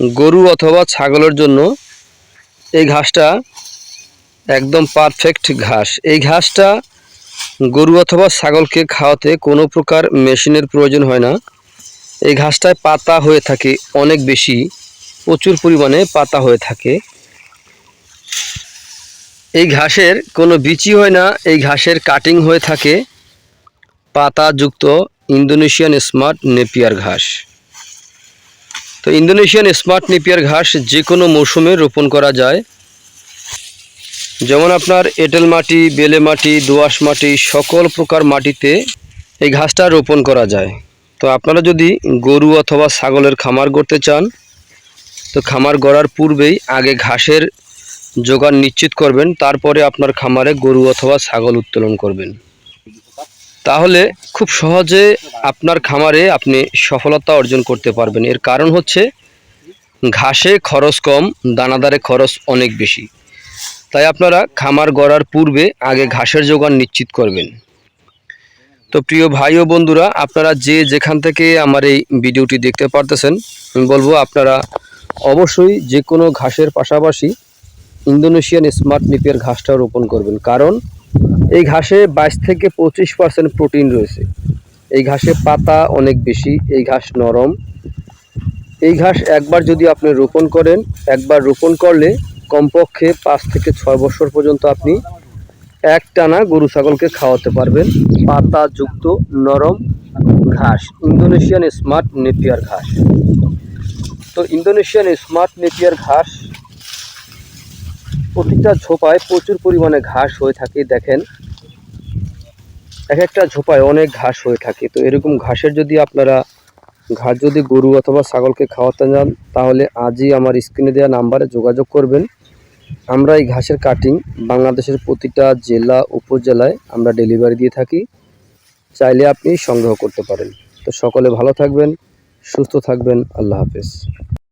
গরু অথবা ছাগলের জন্য এই ঘাসটা একদম পারফেক্ট ঘাস। এই ঘাসটা গরু অথবা ছাগলকে খাওয়াতে কোনো প্রকার মেশিনের প্রয়োজন হয় না। এই ঘাসটায় পাতা হয়ে থাকে অনেক বেশি, প্রচুর পরিমাণে পাতা হয়ে থাকে। এই ঘাসের কোনো বিচি হয় না, এই ঘাসের কাটিং হয়ে থাকে। পাতাযুক্ত ইন্দোনেশিয়ান স্মার্ট নেপিয়ার ঘাস। তো ইন্দোনেশিয়ান স্মার্ট নেপিয়ার ঘাস যে কোনো মৌসুমে রোপণ করা যায়। যেমন আপনার এঁটেল মাটি, বেলে মাটি, দোআঁশ মাটি, সকল প্রকার মাটিতে এই ঘাসটা রোপণ করা যায়। তো আপনারা যদি গরু অথবা ছাগলের খামার গড়তে চান, তো খামার গড়ার পূর্বেই আগে ঘাসের জোগান নিশ্চিত করবেন, তারপরে আপনার খামারে গরু অথবা ছাগল উত্তোলন করবেন। তাহলে খুব সহজে আপনার খামারে আপনি সফলতা অর্জন করতে পারবেন। এর কারণ হচ্ছে ঘাসে খরচ কম, দানাদারে খরচ অনেক বেশি। তাই আপনারা খামার গড়ার পূর্বে আগে ঘাসের যোগান নিশ্চিত করবেন। তো প্রিয় ভাই ও বন্ধুরা, আপনারা যে যেখান থেকে আমার এই ভিডিওটি দেখতে পারতেছেন, আমি বলব আপনারা অবশ্যই যে কোনো ঘাসের পাশাপাশি ইন্দোনেশিয়ান স্মার্ট নিপের ঘাসটা রোপণ করবেন। কারণ এই ঘাসে বাইশ থেকে পঁচিশ পার্সেন্ট প্রোটিন রয়েছে। এই ঘাসে পাতা অনেক বেশি, এই ঘাস নরম। এই ঘাস একবার যদি আপনি রোপণ করেন, একবার রোপণ করলে কমপক্ষে পাঁচ থেকে ছয় বছর পর্যন্ত আপনি এক টানা গরু ছাগলকে খাওয়াতে পারবেন। পাতাযুক্ত নরম ঘাস, ইন্দোনেশিয়ান স্মার্ট নেপিয়ার ঘাস। তো ইন্দোনেশিয়ান স্মার্ট নেপিয়ার ঘাস প্রতিটা ঝোপায় প্রচুর পরিমাণে ঘাস হয়ে থাকে, দেখেন। এক একটা ঝোপায় অনেক ঘাস হয়ে থাকে। তো এরকম ঘাসের যদি আপনারা, ঘাস যদি গরু অথবা ছাগলকে খাওয়াতে যান, তাহলে আজই আমার স্ক্রিনে দেওয়া নাম্বারে যোগাযোগ করবেন। আমরা এই ঘাসের কাটিং বাংলাদেশের প্রতিটা জেলা, উপজেলায় আমরা ডেলিভারি দিয়ে থাকি। চাইলে আপনি সংগ্রহ করতে পারেন। তো সকলে ভালো থাকবেন, সুস্থ থাকবেন। আল্লাহ হাফেজ।